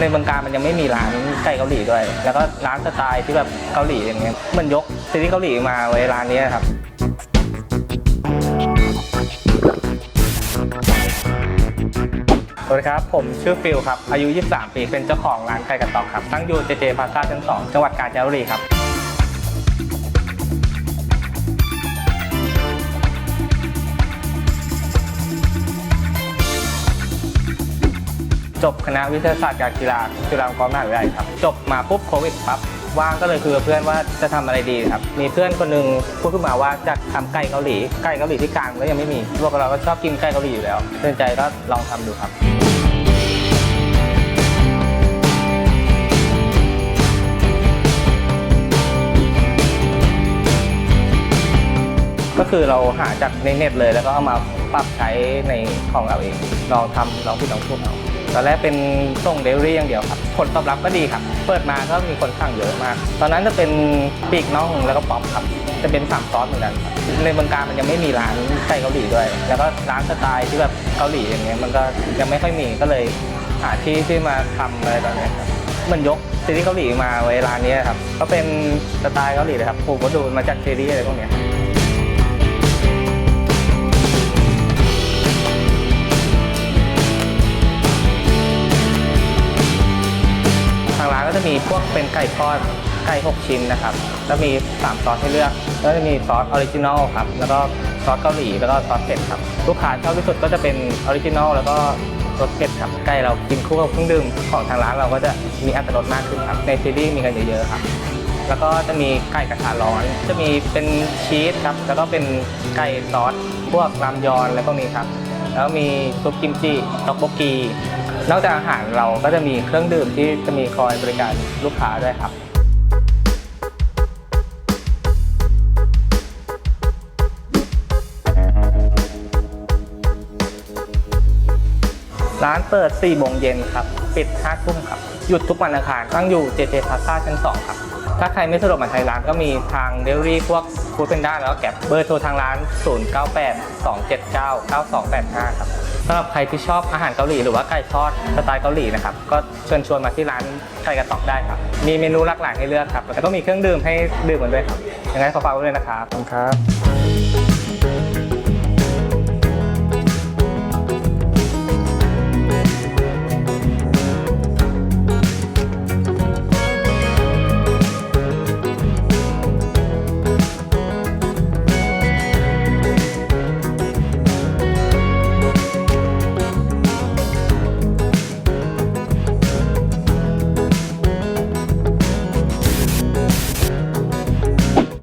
ในเมืองการมันยังไม่มีร้านไก่เกาหลีด้วย แล้วก็ร้านสไตล์ที่แบบเกาหลีอย่างเงี้ยมันยกซีรีส์เกาหลีมาไว้ร้านนี้ครับสวัสดีครับ ผมชื่อฟิลครับ อายุ 23 ปี เป็นเจ้าของร้านไก่กระต๊อกครับ ตั้งอยู่เจเจพาซาชั้น2จังหวัดกาญจนบุรีครับ จบคณะวิทยาศาสตร์การกีฬาจุฬาลงกรณ์มหาวิทยาลัยครับ จบมาปุ๊บโควิดปั๊บว่างก็เลยคุยกับเพื่อนว่าจะทำอะไรดีครับ มีเพื่อนคนหนึงพูดขึ้นมาว่าจะทำไก่เกาหลี ไก่เกาหลีที่กลางก็ยังไม่มีพวกเราก็ชอบกินไก่เกาหลีอยู่แล้วเตือนใจก็ลองทำดูครับก็คือเราหาจากในเน็ตเลยแล้วก็เอามาปรับใช้ในของเราเองลองทำลองผิดลองถูกเอา ตอนแรกเป็นส่งเดลิเวอรี่อย่างเดียวครับผลตอบรับก็ดีครับ เปิดมาก็มีคนสั่งเยอะมาก ตอนนั้นจะเป็นปีกน่องแล้วก็ป๊อปครับ จะเป็นสามซอสเหมือนกันในเมืองการมันยังไม่มีร้านไก่เกาหลีด้วย แล้วก็ร้านสไตล์ที่แบบเกาหลีอย่างเงี้ยมันก็ยังไม่ค่อยมีก็เลยหาที่ที่มาทำอะไรตอนนี้ครับมันยกซีรีส์เกาหลีมาไว้ร้านนี้ครับ ก็เป็นสไตล์เกาหลีเลยครับผมก็ดูมาจากซีรีส์อะไรพวกเนี้ มีพวกเป็นไก่ทอดไก่6ชิ้นนะครับ แล้วมี 3 ซอสให้เลือก แล้วจะมีซอสออริจินอลครับ แล้วก็ซอสเกาหลีแล้วก็ซอสเผ็ดครับ ลูกค้าชอบที่สุดก็จะเป็นออริจินอลแล้วก็รสเผ็ดครับไก่เรากินคู่กับเครื่องดื่มของทางร้านเราก็จะมีอัตรรสมากขึ้นครับในซีรีส์มีกันเยอะๆครับแล้วก็จะมีไก่กระทะร้อน จะมีเป็นชีสครับ แล้วก็เป็นไก่ซอส พวกรามยอนอะไรพวกนี้ครับ แล้วมีซุปกิมจิต็อกโบกี นอกจากอาหารเราก็จะมีเครื่องดื่มที่จะมีคอยบริการลูกค้าด้วยครับร้านเปิด 4 โมงเย็นครับ ปิด 5 ทุ่มครับ หยุดทุกวันอังคารตั้งอยู่ JJ Plaza ชั้น 2 ครับ ถ้าใครไม่สะดวกมาใช้ร้านก็มีทางเดลิเวอรี่พวกฟู้ดเป็นด้าแล้วก็แก็บเบอร์โทรทางร้าน 098 279 9285 ครับ สำหรับใครที่ชอบอาหารเกาหลีหรือว่าไก่ทอดสไตล์เกาหลีนะครับก็เชิญชวนมาที่ร้านไก่กระตอกได้ครับมีเมนูหลากหลายให้เลือกครับแล้วก็มีเครื่องดื่มให้ดื่มกันด้วยครับยังไงขอฝากไว้ด้วยนะครับขอบคุณครับ